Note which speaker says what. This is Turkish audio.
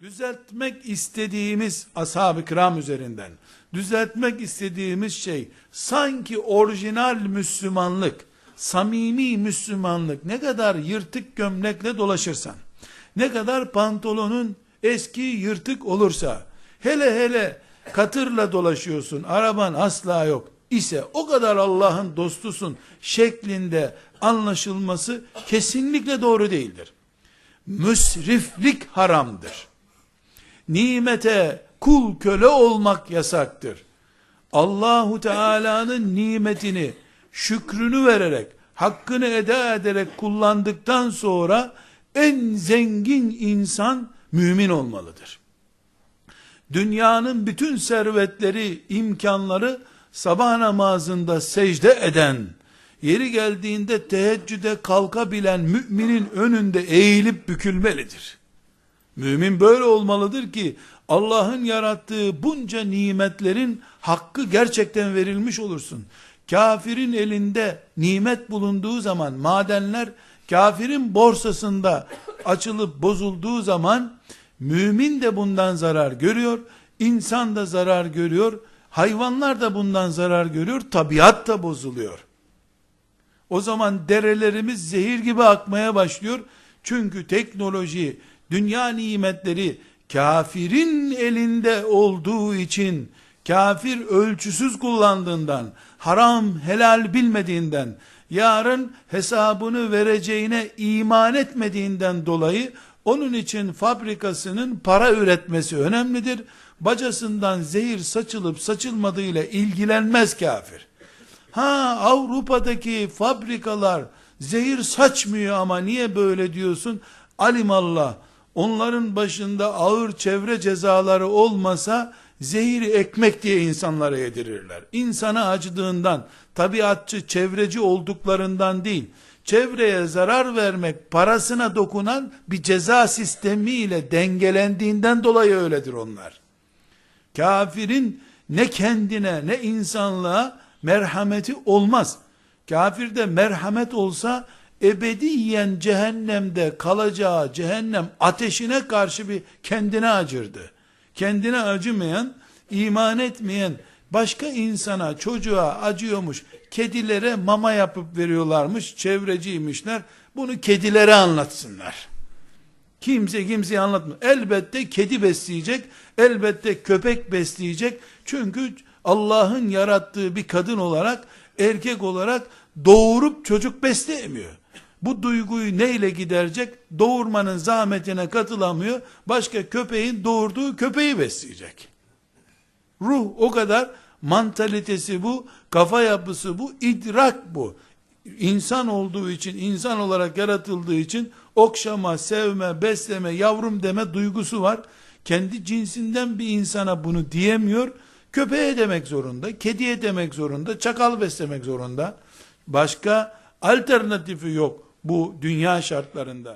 Speaker 1: Düzeltmek istediğimiz ashab-ı kiram üzerinden düzeltmek istediğimiz şey sanki orijinal Müslümanlık, samimi Müslümanlık ne kadar yırtık gömlekle dolaşırsan, ne kadar pantolonun eski yırtık olursa, hele hele katırla dolaşıyorsun, araban asla yok ise o kadar Allah'ın dostusun şeklinde anlaşılması kesinlikle doğru değildir. Müsriflik haramdır nimete kul köle olmak yasaktır. Allahu Teala'nın nimetini şükrünü vererek, hakkını eda ederek kullandıktan sonra en zengin insan mümin olmalıdır. Dünyanın bütün servetleri, imkanları sabah namazında secde eden, yeri geldiğinde teheccüde kalkabilen müminin önünde eğilip bükülmelidir. Mümin böyle olmalıdır ki Allah'ın yarattığı bunca nimetlerin hakkı gerçekten verilmiş olursun. Kafirin elinde nimet bulunduğu zaman madenler kafirin borsasında açılıp bozulduğu zaman mümin de bundan zarar görüyor, insan da zarar görüyor, hayvanlar da bundan zarar görüyor, tabiat da bozuluyor. O zaman derelerimiz zehir gibi akmaya başlıyor. Çünkü teknoloji, dünya nimetleri kafirin elinde olduğu için kafir ölçüsüz kullandığından, haram helal bilmediğinden, yarın hesabını vereceğine iman etmediğinden dolayı onun için fabrikasının para üretmesi önemlidir. Bacasından zehir saçılıp saçılmadığıyla ilgilenmez kafir. Ha Avrupa'daki fabrikalar zehir saçmıyor ama niye böyle diyorsun? Alimallah onların başında ağır çevre cezaları olmasa zehiri ekmek diye insanlara yedirirler. İnsana acıdığından, tabiatçı, çevreci olduklarından değil, çevreye zarar vermek, parasına dokunan bir ceza sistemiyle dengelendiğinden dolayı öyledir onlar. Kafirin ne kendine ne insanlığa merhameti olmaz. Kafirde merhamet olsa ebediyen cehennemde kalacağı cehennem ateşine karşı bir kendine acırdı. Kendine acımayan, iman etmeyen başka insana, çocuğa acıyormuş. Kedilere mama yapıp veriyorlarmış, çevreciymişler. Bunu kedilere anlatsınlar. Kimse kimseye anlatmıyor. Elbette kedi besleyecek, elbette köpek besleyecek. Çünkü Allah'ın yarattığı bir kadın olarak, erkek olarak doğurup çocuk besleyemiyor. Bu duyguyu neyle giderecek? Doğurmanın zahmetine katılamıyor. Başka köpeğin doğurduğu köpeği besleyecek. Ruh o kadar mantalitesi bu, kafa yapısı bu, idrak bu. İnsan olduğu için, insan olarak yaratıldığı için okşama, sevme, besleme, yavrum deme duygusu var. Kendi cinsinden bir insana bunu diyemiyor. Köpeğe demek zorunda, kediye demek zorunda, çakal beslemek zorunda. Başka alternatifi yok bu dünya şartlarında.